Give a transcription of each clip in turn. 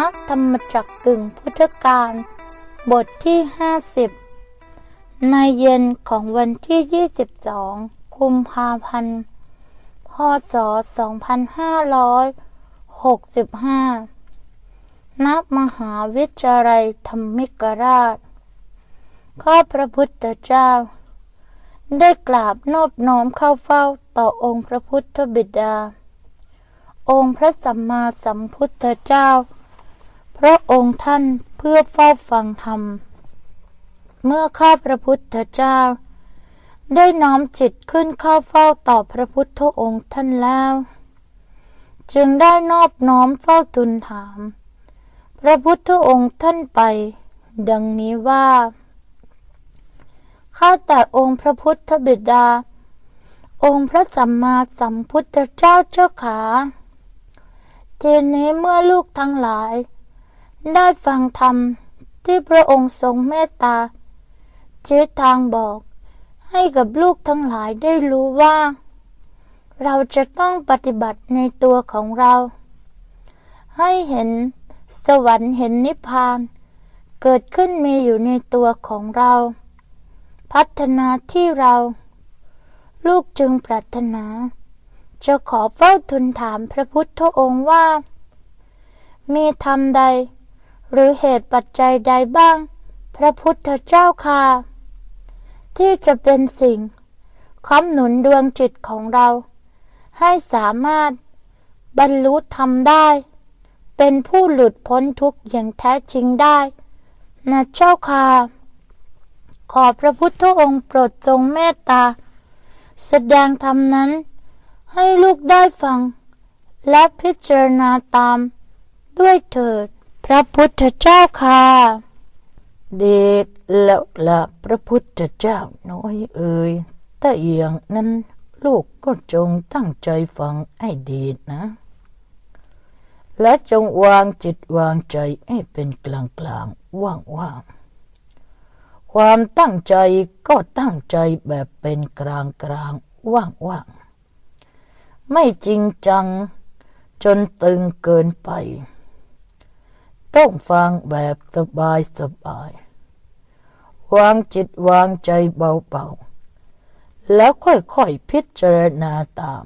ธรรมะธรรมจักกึ่งพุทธการบทที่ 50 ในเย็นของวันที่ 22 กุมภาพันธ์ พศ 2565 ณ มหาวิทยาลัยธรรมิกราช ข้าพระพุทธเจ้า ได้กราบนอบน้อมเข้าเฝ้าต่อองค์พระพุทธบิดา องค์พระสัมมาสัมพุทธเจ้า พระองค์ท่านเพื่อเฝ้าฟังธรรม เมื่อข้าพระพุทธเจ้า ได้น้อมจิตขึ้นเข้าเฝ้าต่อพระพุทธองค์ท่านแล้ว จึงได้นอบน้อมเฝ้าทูลถาม พระพุทธองค์ท่านไป ดังนี้ว่าข้าแต่องค์พระพุทธบิดา องค์พระสัมมาสัมพุทธเจ้าเจ้าขาเทนี้เมื่อลูกทั้งหลาย ได้ฟังธรรมที่พระองค์ทรงเมตตาชี้ทางบอก ให้กับลูกทั้งหลายได้รู้ว่า เราจะต้องปฏิบัติในตัวของเรา ให้เห็นสวรรค์เห็นนิพพาน เกิดขึ้นมีอยู่ในตัวของเรา พัฒนาที่เรา ลูกจึงปรารถนา จะขอเฝ้าทูลถามพระพุทธองค์ว่า มีธรรมใด หรือเหตุปัจจัยใดบ้าง พระพุทธเจ้าค่ะที่จะเป็นสิ่งค้ำหนุนดวงจิตของเรา ให้สามารถบรรลุธรรมได้ เป็นผู้หลุดพ้นทุกข์อย่างแท้จริงได้นะเจ้าค่ะขอพระพุทธองค์โปรดทรงเมตตา แสดงธรรมนั้น ให้ลูกได้ฟัง และพิจารณาตามด้วยเถิด ระพุทธเจ้าค่ะ เดชแล้วละพระพุทธเจ้าน้อยเอ่ยแต่อย่างนั้นลูกก็จงตั้งใจฟังให้ดีนะ และจงวางจิตวางใจให้เป็นกลางกลางว่างว่างๆความตั้งใจก็ตั้งใจแบบเป็นกลางกลางว่างว่างๆไม่จริงจัง จนตึงเกินไป ต้องฟังแบบสบายสบาย วางจิตวางใจเบาๆ แล้วค่อยๆพิจารณาตาม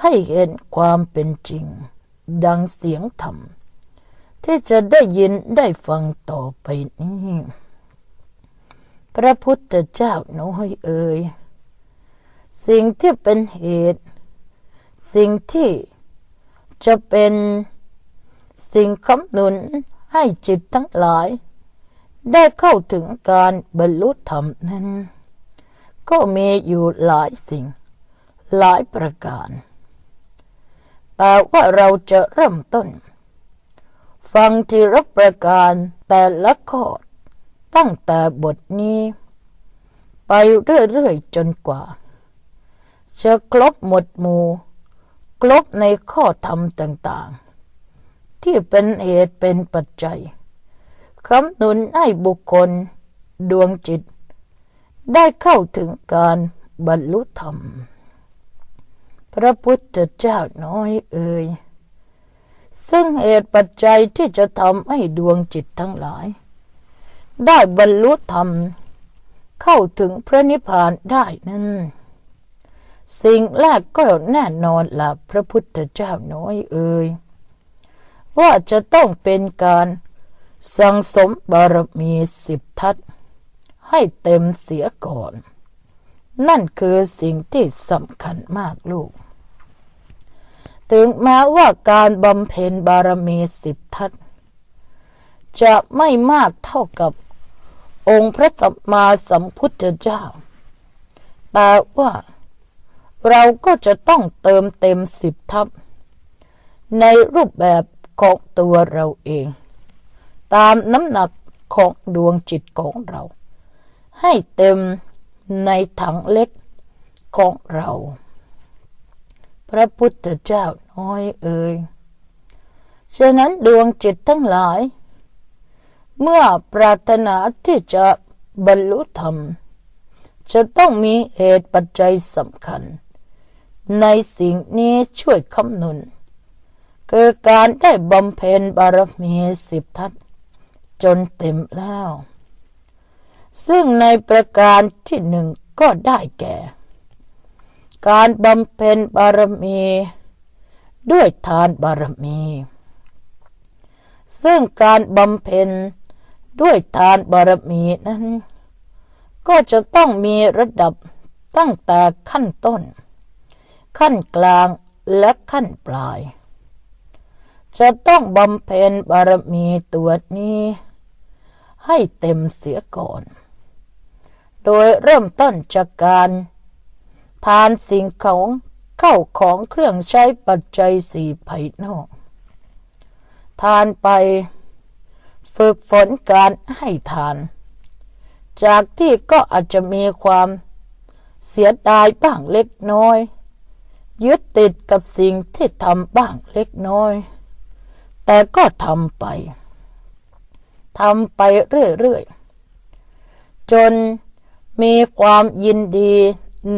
ให้เห็นความเป็นจริง ดังเสียงธรรม ที่จะได้ยินได้ฟังต่อไปนี้ พระพุทธเจ้าน้อยเอ่ย สิ่งที่เป็นเหตุ สิ่งที่จะเป็น สิ่งคำนุนให้จิตทั้งหลาย ได้เข้าถึงการบรรลุธรรมนั้น ก็มีอยู่หลายสิ่ง หลายประการแต่ว่าเราจะเริ่มต้น ฟังทีละประการแต่ละข้อตั้งแต่บทนี้ ไปเรื่อยๆจนกว่า จะครบหมดหมู่ครบในข้อธรรมต่างๆ ที่เป็นเหตุเป็นปัจจัยคำนุนให้บุคคล ดวงจิต ได้เข้าถึงการบรรลุธรรม พระพุทธเจ้าน้อยเอ่ยซึ่งเหตุปัจจัยที่จะทำให้ดวงจิตทั้งหลาย ได้บรรลุธรรม เข้าถึงพระนิพพานได้นั้นสิ่งแรกก็แน่นอนละพระพุทธเจ้าน้อยเอ่ย ว่าจะต้องเป็นการสังสมบารมีสิบทัศให้เต็มเสียก่อน นั่นคือสิ่งที่สำคัญมากลูก ถึงแม้ว่าการบำเพ็ญบารมีสิบทัศจะไม่มากเท่ากับองค์พระสัมมาสัมพุทธเจ้า แต่ว่าเราก็จะต้องเติมเต็มสิบทัพในรูปแบบ ของตัวเราเอง ตามน้ำหนักของดวงจิตของเรา ให้เต็มในถังเล็กของเรา พระพุทธเจ้าน้อยเอ่ยฉะนั้นดวงจิตทั้งหลาย เมื่อปรารถนาที่จะบรรลุธรรม จะต้องมีเหตุปัจจัยสำคัญ ในสิ่งนี้ช่วยคำนุน คือการได้บำเพ็ญบารมีสิบทัศจนเต็มแล้ว ซึ่งในประการที่หนึ่งก็ได้แก่ การบำเพ็ญบารมี ด้วยทานบารมี ซึ่งการบำเพ็ญด้วยทานบารมีนั้น ก็จะต้องมีระดับตั้งแต่ขั้นต้น ขั้นกลางและขั้นปลาย จะต้องบำเพ็ญบารมีตัวนี้ ให้เต็มเสียก่อน โดยเริ่มต้นจากการ ทานสิ่งของเข้าของเครื่องใช้ปัจจัยสี่ภายนอก ทานไป ฝึกฝนการให้ทาน จากที่ก็อาจจะมีความเสียดายบ้างเล็กน้อย ยึดติดกับสิ่งที่ทำบ้างเล็กน้อย แต่ก็ทำไปทำไปเรื่อยๆ จนมีความยินดี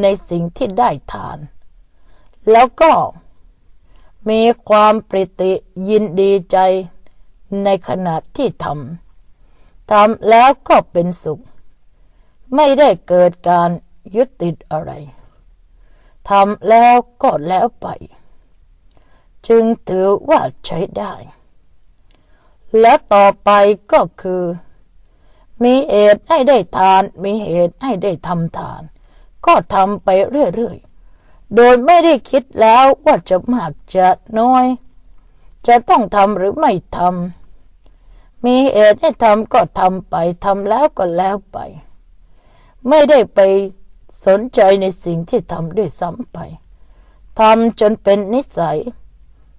ในสิ่งที่ได้ทาน แล้วก็มีความปริติยินดีใจในขณะที่ทำทำแล้วก็เป็นสุข ไม่ได้เกิดการยึดติดอะไรทำแล้วก็แล้วไป จึงถือว่าใช้ได้ และต่อไปก็คือ มีเหตุให้ได้ทาน มีเหตุให้ได้ทำทาน ก็ทำไปเรื่อยๆ โดยไม่ได้คิดแล้วว่าจะมากจะน้อย จะต้องทำหรือไม่ทำ มีเหตุให้ทำก็ทำไปทำแล้วก็แล้วไป ไม่ได้ไปสนใจในสิ่งที่ทำด้วยซ้ำไปทำจนเป็นนิสัย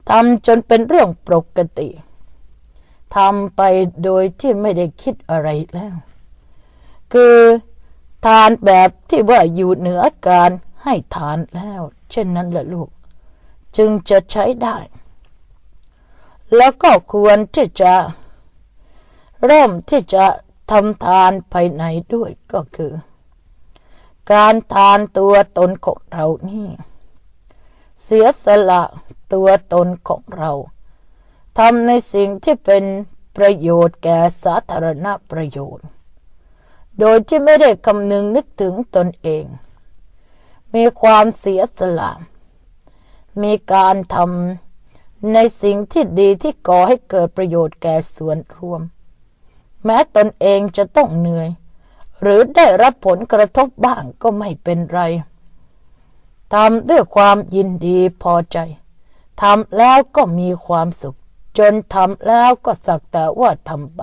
ทำจนเป็นเรื่องปกติ ทำไปโดยที่ไม่ได้คิดอะไรแล้ว คือทานแบบที่ว่าอยู่เหนือการให้ทานแล้ว เช่นนั้นแหละลูก จึงจะใช้ได้ แล้วก็ควรที่จะ เริ่มที่จะทำทานภายในด้วยก็คือ การทานตัวตนของเรานี่ เสียสละตัวตนของเรา ทำในสิ่งที่เป็นประโยชน์แก่สาธารณประโยชน์ โดยที่ไม่ได้คำนึงนึกถึงตนเอง มีความเสียสละ มีการทำในสิ่งที่ดีที่ก่อให้เกิดประโยชน์แก่ส่วนรวม แม้ตนเองจะต้องเหนื่อย หรือได้รับผลกระทบบ้างก็ไม่เป็นไรทำด้วยความยินดีพอใจทำแล้วก็มีความสุข จนทำแล้วก็สักแต่ว่าทำไป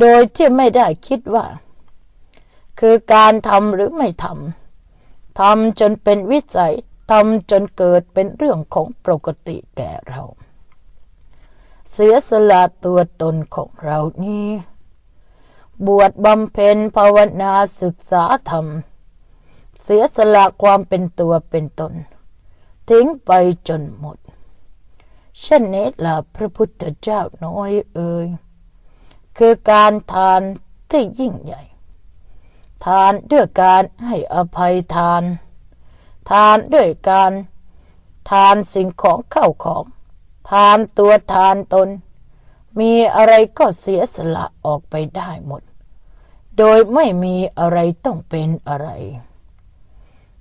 โดยที่ไม่ได้คิดว่า คือการทำหรือไม่ทำทำจนเป็นวิสัยทำจนเกิดเป็นเรื่องของปกติแก่เรา เสียสละตัวตนของเรานี้ บวชบำเพ็ญภาวนาศึกษาธรรม เสียสละความเป็นตัวเป็นตน ทิ้งไปจนหมด เช่นนี้ล่ะพระพุทธเจ้าน้อยเอ่ยคือการทานที่ยิ่งใหญ่ ทานด้วยการให้อภัยทาน ทานด้วยการทานสิ่งของเข้าของ ทานตัวทานตน มีอะไรก็เสียสละออกไปได้หมด โดยไม่มีอะไรต้องเป็นอะไร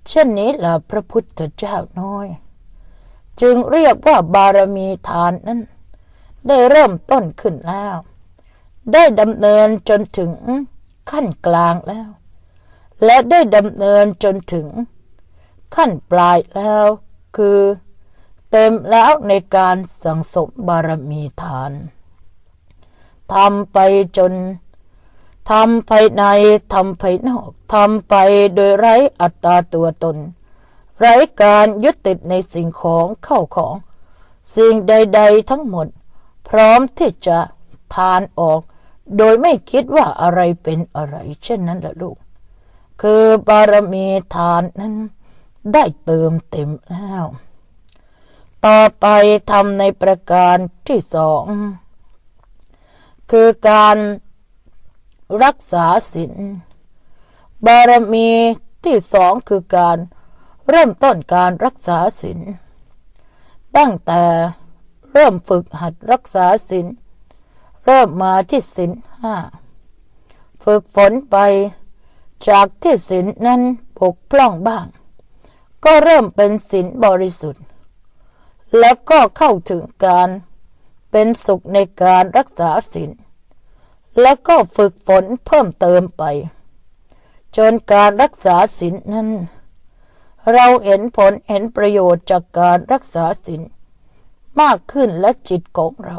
เช่นนี้ล่ะพระพุทธเจ้าน้อย จึงเรียกว่าบารมีทานนั้น ได้เริ่มต้นขึ้นแล้ว ได้ดำเนินจนถึงขั้นกลางแล้ว และได้ดำเนินจนถึง ขั้นปลายแล้วคือ เต็มแล้วในการสังสมบารมีทานทำไปจนทำภายในทำภายนอกทำไปโดยไร้อัตตาตัวตน ไร้การยึดติดในสิ่งของเข้าของ สิ่งใด ๆ ทั้งหมด พร้อมที่จะทานออก โดยไม่คิดว่าอะไรเป็นอะไร เช่นนั้นแหละลูก คือบารมีทานนั้น ได้เติมเต็มแล้ว ต่อไปทำในประการที่สอง คือการรักษาศีลบารมีที่สองคือการ เริ่มต้นการรักษาศีลตั้งแต่เริ่มฝึกหัดรักษาศีลเริ่มมาที่ศีลห้าฝึกฝนไป จากที่ศีลนั้นบกพร่องบ้าง ก็เริ่มเป็นศีลบริสุทธิ์ แล้วก็เข้าถึงการเป็นสุขในการรักษาศีลแล้วก็ฝึกฝนเพิ่มเติมไป จนการรักษาศีลนั้น เราเห็นผลเห็นประโยชน์จากการรักษาศีลมากขึ้นและจิตของเรา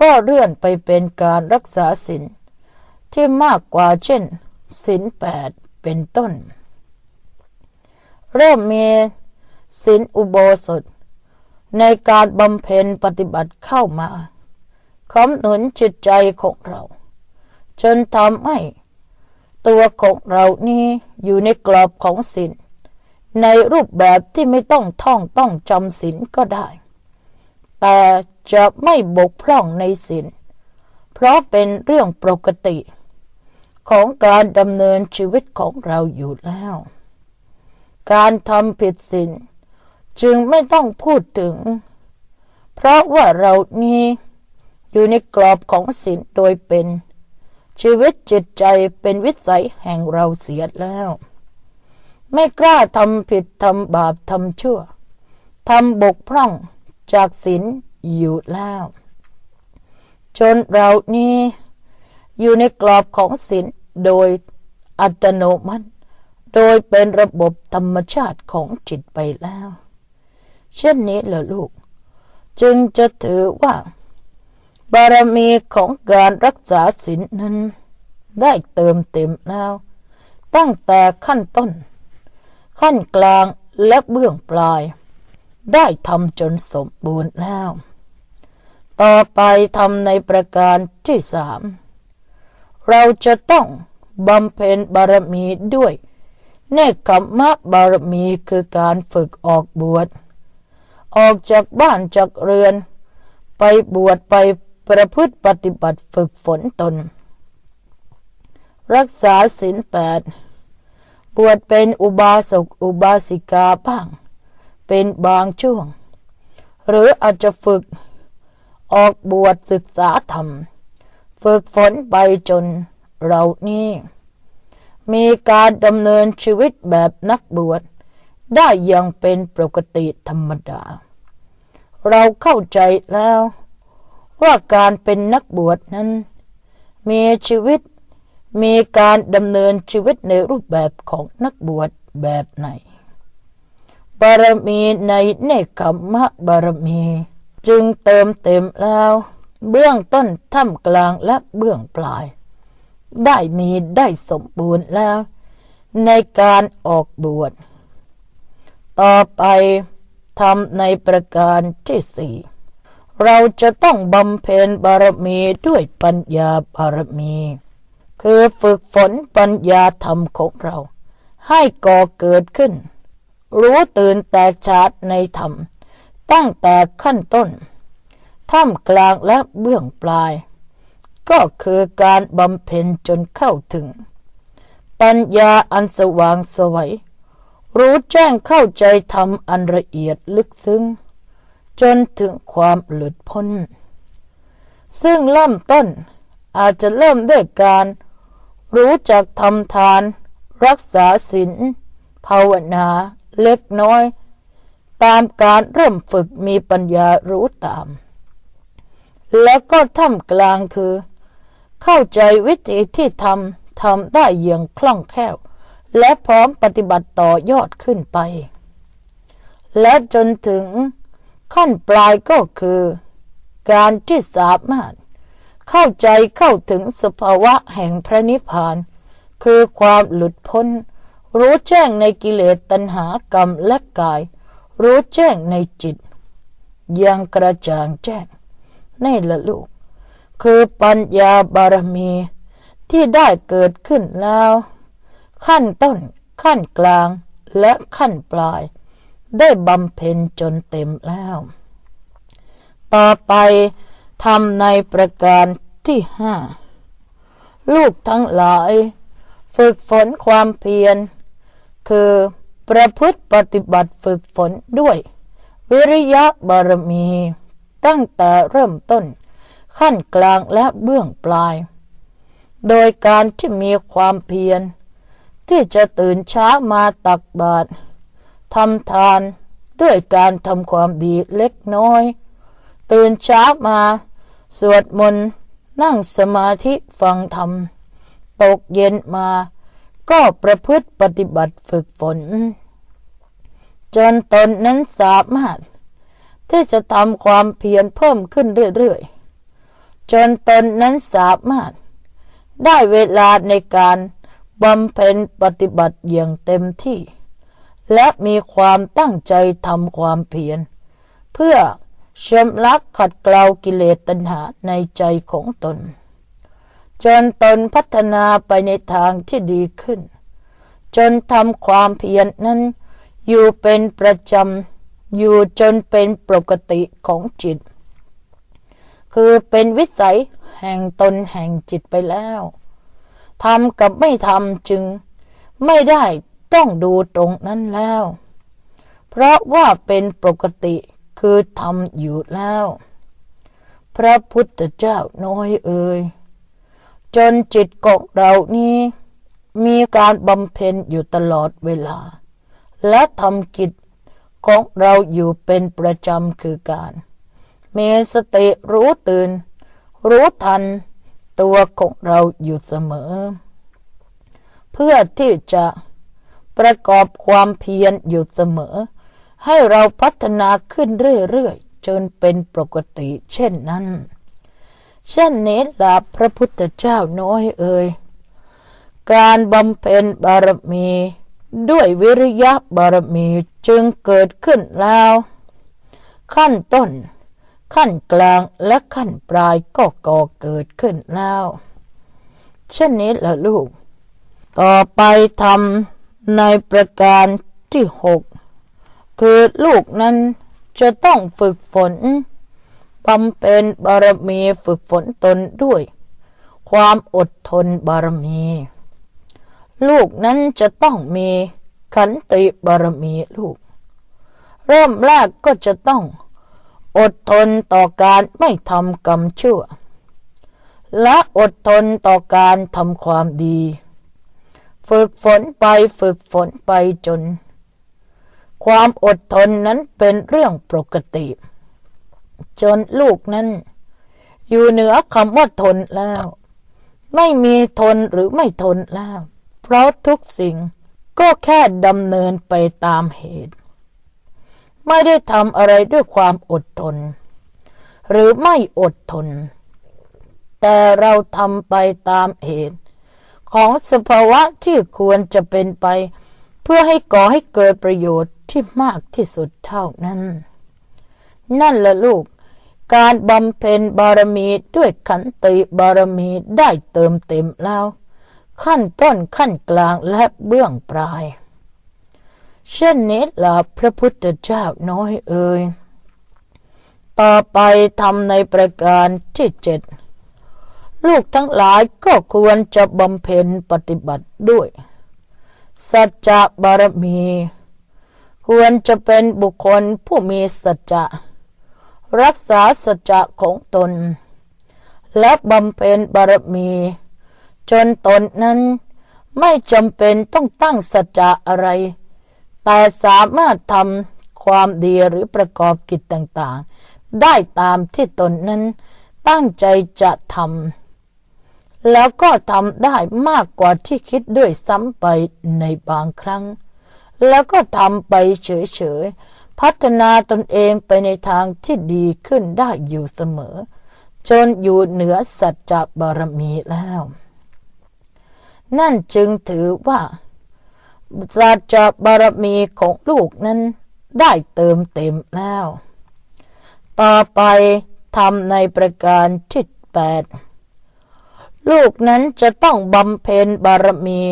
ก็เลื่อนไปเป็นการรักษาศีลที่มากกว่าเช่นศีลแปดเป็นต้น เริ่มมีศีลอุโบสถ ในการบำเพ็ญปฏิบัติเข้ามาคำหนุนจิตใจของเรา จนทำให้ตัวของเรานี้อยู่ในกรอบของศีล ในรูปแบบที่ไม่ต้องท่องต้องจำศีลก็ได้ แต่จะไม่บกพร่องในศีลเพราะเป็นเรื่องปกติ ของการดำเนินชีวิตของเราอยู่แล้ว การทำผิดศีลจึงไม่ต้องพูดถึง เพราะว่าเรานี้อยู่ในกรอบของศีลโดยเป็น ชีวิตจิตใจเป็นวิสัยแห่งเราเสียแล้ว ไม่กล้าทำผิดทำบาปทำชั่วทำบกพร่องจากศีลอยู่แล้ว จนเรานี้อยู่ในกรอบของศีลโดยอัตโนมัติ โดยเป็นระบบธรรมชาติของจิตไปแล้ว เช่นนี้เหรอลูก จึงจะถือว่า บารมีของการรักษาศีลนั้น ได้เติมเต็มแล้ว ตั้งแต่ขั้นต้น ขั้นกลางและเบื้องปลาย ได้ทำจนสมบูรณ์แล้ว ต่อไปทำในประการที่สาม เราจะต้องบำเพ็ญบารมีด้วยเนคขมะบารมีคือการฝึกออกบวช ออกจากบ้านจากเรือน ไปบวชไปประพฤติปฏิบัติฝึกฝนตน รักษาศีลแปด บวชเป็นอุบาสกอุบาสิกาบ้าง เป็นบางช่วง หรืออาจจะฝึก ออกบวชศึกษาธรรม ฝึกฝนไปจนเรานี้มีการดำเนินชีวิตแบบนักบวชได้อย่างเป็นปกติธรรมดา เราเข้าใจแล้ว ว่าการเป็นนักบวชนั้น มีชีวิต มีการดำเนินชีวิตในรูปแบบของนักบวชแบบไหน บารมีในเนคขมมะบารมี จึงเติมเต็มแล้ว เบื้องต้นท่ามกลางและเบื้องปลาย ได้มีได้สมบูรณ์แล้ว ในการออกบวช ต่อไปทำในประการที่สี่เราจะต้องบำเพ็ญบารมีด้วยปัญญาบารมี คือฝึกฝนปัญญาธรรมของเรา ให้ก่อเกิดขึ้น รู้ตื่นแต่ชาดในธรรม ตั้งแต่ขั้นต้น ท่ามกลางและเบื้องปลาย ก็คือการบำเพ็ญจนเข้าถึง ปัญญาอันสว่างสวัยรู้แจ้งเข้าใจธรรมอันละเอียดลึกซึ้ง จนถึงความหลุดพ้น ซึ่งเริ่มต้นอาจจะเริ่มด้วยการ รู้จักทำทาน รักษาศีลภาวนาเล็กน้อย ตามการเริ่มฝึกมีปัญญารู้ตาม แล้วก็ท่ามกลางคือ เข้าใจวิธีที่ทำทำได้อย่างคล่องแคล่ว และพร้อมปฏิบัติต่อยอดขึ้นไป และจนถึงขั้นปลายก็คือ การที่สามารถ เข้าใจเข้าถึงสภาวะแห่งพระนิพพาน คือความหลุดพ้น รู้แจ้งในกิเลสตัณหากรรมและกาย รู้แจ้งในจิต ยังกระจ่างแจ้งนี่ละลูก คือปัญญาบารมีที่ได้เกิดขึ้นแล้ว ขั้นต้น ขั้นกลางและขั้นปลาย ได้บำเพ็ญจนเต็มแล้ว ต่อไป ทำในประการที่ห้าลูกทั้งหลาย ฝึกฝนความเพียร คือประพฤติปฏิบัติฝึกฝนด้วย วิริยะบารมี ตั้งแต่เริ่มต้น ขั้นกลางและเบื้องปลาย โดยการที่มีความเพียร ที่จะตื่นเช้ามาตักบาตรทำทานด้วยการทำความดีเล็กน้อย ตื่นเช้ามา สวดมนต์นั่งสมาธิฟังธรรม ตกเย็นมา ก็ประพฤติปฏิบัติฝึกฝน จนตนนั้นสามารถ ที่จะทำความเพียรเพิ่มขึ้นเรื่อยๆ จนตนนั้นสามารถ ได้เวลาในการบำเพ็ญปฏิบัติอย่างเต็มที่ และมีความตั้งใจทำความเพียรเพื่อ ชำระขัดเกลากิเลสตัณหาในใจของตน จนตนพัฒนาไปในทางที่ดีขึ้น จนทำความเพียรนนั้น อยู่เป็นประจำ อยู่จนเป็นปกติของจิต คือเป็นวิสัยแห่งตนแห่งจิตไปแล้วทำกับไม่ทำจึง ไม่ได้ต้องดูตรงนั้นแล้ว เพราะว่าเป็นปกติ คือทำอยู่แล้ว พระพุทธเจ้าน้อยเอ่ยจนจิตของเรานี้ มีการบำเพ็ญอยู่ตลอดเวลา และทำกิจของเราอยู่เป็นประจำคือการมีสติรู้ตื่น รู้ทันตัวของเราอยู่เสมอ เพื่อที่จะประกอบความเพียรอยู่เสมอ ให้เราพัฒนาขึ้นเรื่อยๆจนเป็นปกติเช่นนั้น เช่นนี้ละพระพุทธเจ้าน้อยเอ่ยการบำเพ็ญบารมี ด้วยวิริยะบารมีจึงเกิดขึ้นแล้ว ขั้นต้น ขั้นกลางและขั้นปลายก็ก่อเกิดขึ้นแล้วเช่นนี้ละลูก ต่อไปทำในประการที่หก คือลูกนั้นจะต้องฝึกฝนบำเพ็ญบารมีฝึกฝนตนด้วย ความอดทนบารมี ลูกนั้นจะต้องมีขันติบารมีลูก เริ่มแรกก็จะต้องอดทนต่อการไม่ทำกรรมชั่ว และอดทนต่อการทำความดี ฝึกฝนไปฝึกฝนไปจน ความอดทนนั้นเป็นเรื่องปกติ จนลูกนั้น อยู่เหนือคำว่าทนแล้ว ไม่มีทนหรือไม่ทนแล้ว เพราะทุกสิ่งก็แค่ดำเนินไปตามเหตุ ไม่ได้ทำอะไรด้วยความอดทน หรือไม่อดทน แต่เราทำไปตามเหตุ ของสภาวะที่ควรจะเป็นไป เพื่อให้ก่อให้เกิดประโยชน์ที่มากที่สุดเท่านั้น นั่นละลูก การบำเพ็ญบารมีด้วยขันติบารมีได้เติมเต็มแล้ว ขั้นต้นขั้นกลางและเบื้องปลาย เช่นนี้ล่ะพระพุทธเจ้าน้อยเอ่ยต่อไปทำในประการที่เจ็ดลูกทั้งหลายก็ควรจะบำเพ็ญปฏิบัติด้วย สัจจะบารมี ควรจะเป็นบุคคลผู้มีสัจจะรักษาสัจจะของตน และบำเพ็ญบารมี จนตนนั้นไม่จำเป็นต้องตั้งสัจจะอะไร แต่สามารถทำความดีหรือประกอบกิจต่างๆ ได้ตามที่ตนนั้นตั้งใจจะทำ แล้วก็ทำได้มากกว่าที่คิดด้วยซ้ำไปในบางครั้ง แล้วก็ทำไปเฉยๆ พัฒนาตนเองไปในทางที่ดีขึ้นได้อยู่เสมอ จนอยู่เหนือสัจจะบารมีแล้ว นั่นจึงถือว่าสัจจะบารมีของลูกนั้นได้เติมเต็มแล้ว ต่อไปทำในประการที่แปด ลูกนั้นจะต้องบำเพ็ญบารมี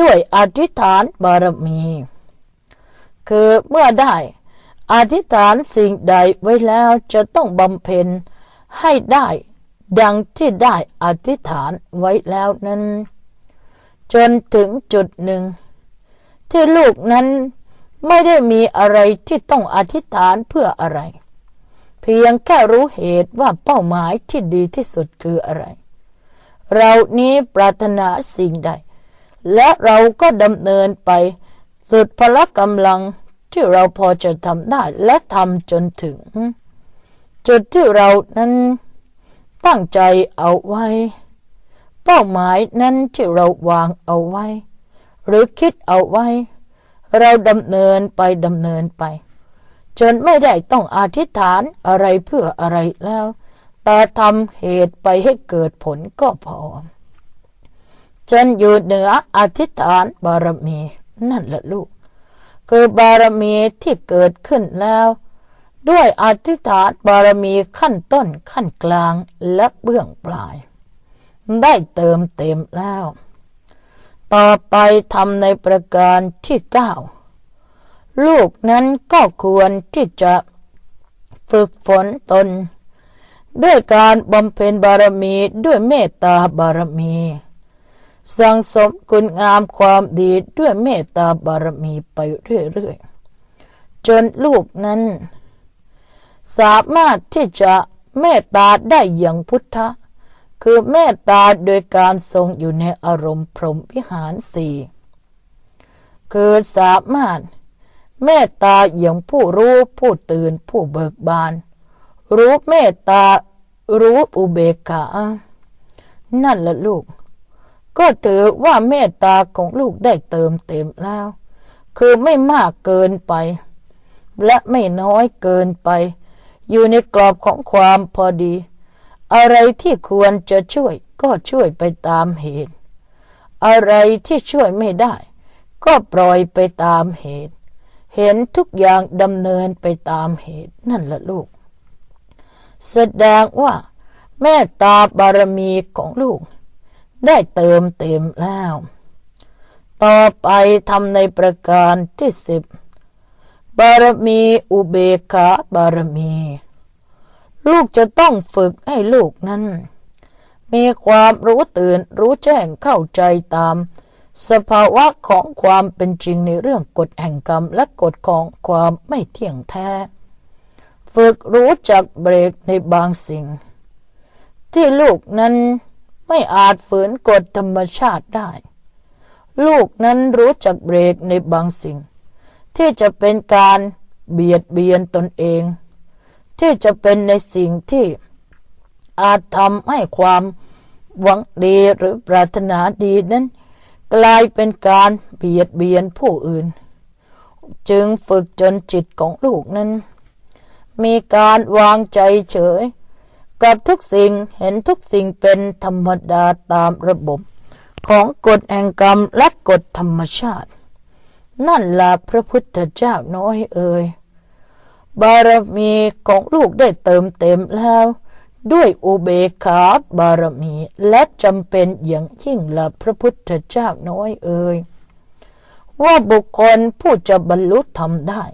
ด้วยอธิษฐานบารมี คือเมื่อได้ อธิษฐานสิ่งใดไว้แล้วจะต้องบำเพ็ญให้ได้ดังที่ได้อธิษฐานไว้แล้วนั้น จนถึงจุดหนึ่ง ที่ลูกนั้นไม่ได้มีอะไรที่ต้องอธิษฐานเพื่ออะไร เพียงแค่รู้เหตุว่าเป้าหมายที่ดีที่สุดคืออะไร เรานี้ปรารถนาสิ่งใด และเราก็ดำเนินไป สุดพละกำลังที่เราพอจะทำได้และทำจนถึง จุดที่เรานั้นตั้งใจเอาไว้ เป้าหมายนั้นที่เราวางเอาไว้ หรือคิดเอาไว้ เราดำเนินไปดำเนินไป จนไม่ได้ต้องอธิษฐานอะไรเพื่ออะไรแล้ว แต่ทำเหตุไปให้เกิดผลก็พอจนอยู่เหนืออธิษฐานบารมี นั่นแหละลูก คือบารมีที่เกิดขึ้นแล้ว ด้วยอธิษฐานบารมีขั้นต้นขั้นกลางและเบื้องปลาย ได้เติมเต็มแล้ว ต่อไปทำในประการที่เก้าลูกนั้นก็ควรที่จะฝึกฝนตน ด้วยการบำเพ็ญบารมีด้วยเมตตาบารมี สังสมคุณงามความดีด้วยเมตตาบารมีไปเรื่อยๆ จนลูกนั้น สามารถที่จะเมตตาได้อย่างพุทธะ คือเมตตาโดยการทรงอยู่ในอารมณ์พรหมวิหารสี่คือสามารถเมตตาอย่างผู้รู้ผู้ตื่นผู้เบิกบาน รู้เมตตา รู้อุเบกขา นั่นละลูก ก็ถือว่าเมตตาของลูกได้เติมเต็มแล้ว คือไม่มากเกินไป และไม่น้อยเกินไป อยู่ในกรอบของความพอดี อะไรที่ควรจะช่วยก็ช่วยไปตามเหตุ อะไรที่ช่วยไม่ได้ ก็ปล่อยไปตามเหตุ เห็นทุกอย่างดำเนินไปตามเหตุนั่นละลูก แสดงว่าแม่ตาบารมีของลูก ได้เติมเต็มแล้ว ต่อไปทำในประการที่สิบบารมีอุเบกขาบารมี ลูกจะต้องฝึกให้ลูกนั้น มีความรู้ตื่นรู้แจ้งเข้าใจตาม สภาวะของความเป็นจริงในเรื่องกฎแห่งกรรมและกฎของความไม่เที่ยงแท้ ฝึกรู้จักเบรกในบางสิ่ง ที่ลูกนั้นไม่อาจฝืนกฎธรรมชาติได้ ลูกนั้นรู้จักเบรกในบางสิ่ง ที่จะเป็นการเบียดเบียนตนเอง ที่จะเป็นในสิ่งที่อาจทำให้ความหวังดีหรือปรารถนาดีนั้น กลายเป็นการเบียดเบียนผู้อื่น จึงฝึกจนจิตของลูกนั้น มีการวางใจเฉย กับทุกสิ่งเห็นทุกสิ่งเป็นธรรมดาตามระบบ ของกฎแห่งกรรมและกฎธรรมชาติ นั่นละพระพุทธเจ้าน้อยเอ่ยบารมีของลูกได้เติมเต็มแล้ว ด้วยอุเบกขาบารมีและจำเป็นอย่างยิ่งละพระพุทธเจ้าน้อยเอ่ยว่าบุคคลผู้จะบรรลุธรรมได้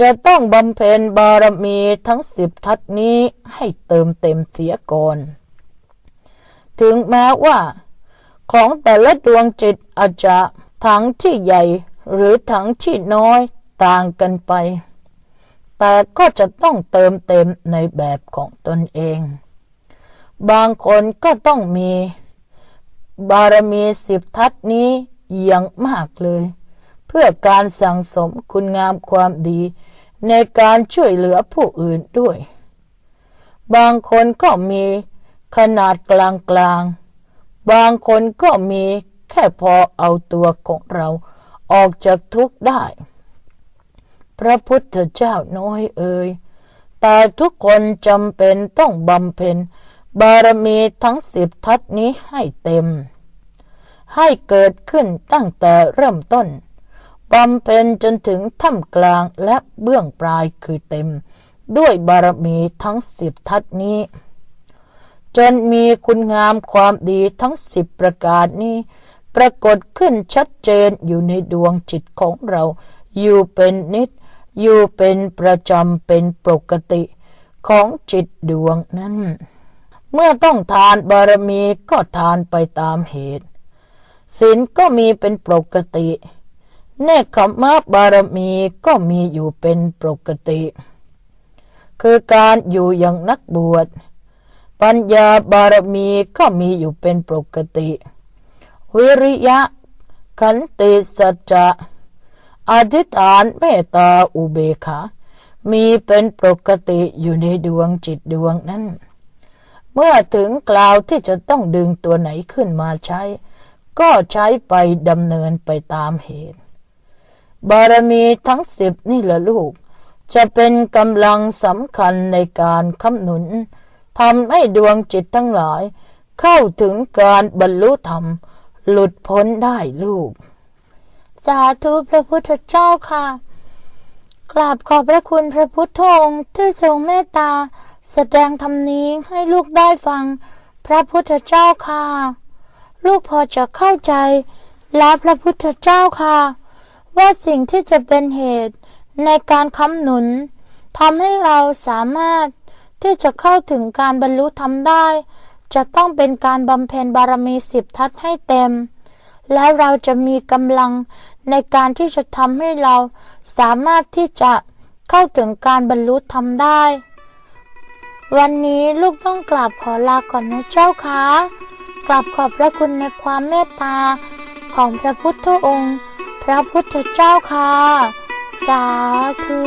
จะต้องบำเพ็ญบารมีทั้งสิบทัศนี้ให้เติมเต็มเสียก่อน ถึงแม้ว่า ของแต่ละดวงจิตอาจจะทั้งที่ใหญ่หรือทั้งที่น้อยต่างกันไป แต่ก็จะต้องเติมเต็มในแบบของตนเอง บางคนก็ต้องมี บารมีสิบทัศนี้อย่างมากเลย พื่อการสั่งสมคุณงามความดี ในการช่วยเหลือผู้อื่นด้วย บางคนก็มีขนาดกลางกลางๆบางคนก็มีแค่พอเอาตัวของเราออกจากทุกข์ได้ พระพุทธเจ้าน้อยเอ่ยแต่ทุกคนจำเป็นต้องบำเพ็ญบารมีทั้งสิบทัศนี้ให้เต็ม ให้เกิดขึ้นตั้งแต่เริ่มต้น บำเพ็ญจนถึงท่ามกลางและเบื้องปลายคือเต็ม ด้วยบารมีทั้งสิบทัศนี้ จนมีคุณงามความดีทั้งสิบประการนี้ ปรากฏขึ้นชัดเจนอยู่ในดวงจิตของเรา อยู่เป็นนิด อยู่เป็นประจำเป็นปกติของจิตดวงนั้น เมื่อต้องทานบารมีก็ทานไปตามเหตุศีลก็มีเป็นปกติ เนคขมะบารมีก็มีอยู่เป็นปกติ คือการอยู่อย่างนักบวช ปัญญาบารมีก็มีอยู่เป็นปกติ วิริยะ ขันติสัจจะอธิษฐานเมตตาอุเบกขา มีเป็นปกติอยู่ในดวงจิตดวงนั้น เมื่อถึงกล่าวที่จะต้องดึงตัวไหนขึ้นมาใช้ ก็ใช้ไปดำเนินไปตามเหตุ บารมีทั้งสิบนี่แหละลูก จะเป็นกำลังสำคัญในการคำหนุนทำให้ดวงจิตทั้งหลาย เข้าถึงการบรรลุธรรม หลุดพ้นได้ลูก สาธุพระพุทธเจ้าค่ะกราบขอบพระคุณพระพุทธองค์ที่ทรงเมตตา แสดงธรรมนี้ให้ลูกได้ฟัง พระพุทธเจ้าค่ะ ลูกพอจะเข้าใจ และพระพุทธเจ้าค่ะ ว่าสิ่งที่จะเป็นเหตุในการค้ำหนุนทำให้เราสามารถที่จะเข้าถึงการบรรลุธรรมได้ จะต้องเป็นการบำเพ็ญบารมีสิบทัศให้เต็ม แล้วเราจะมีกำลังในการที่จะทำให้เราสามารถที่จะเข้าถึงการบรรลุธรรมได้ วันนี้ลูกต้องกราบขอลาก่อนนะเจ้าค่ะกราบขอบพระคุณในความเมตตาของพระพุทธองค์ พระพุทธเจ้าค่ะ สาธุ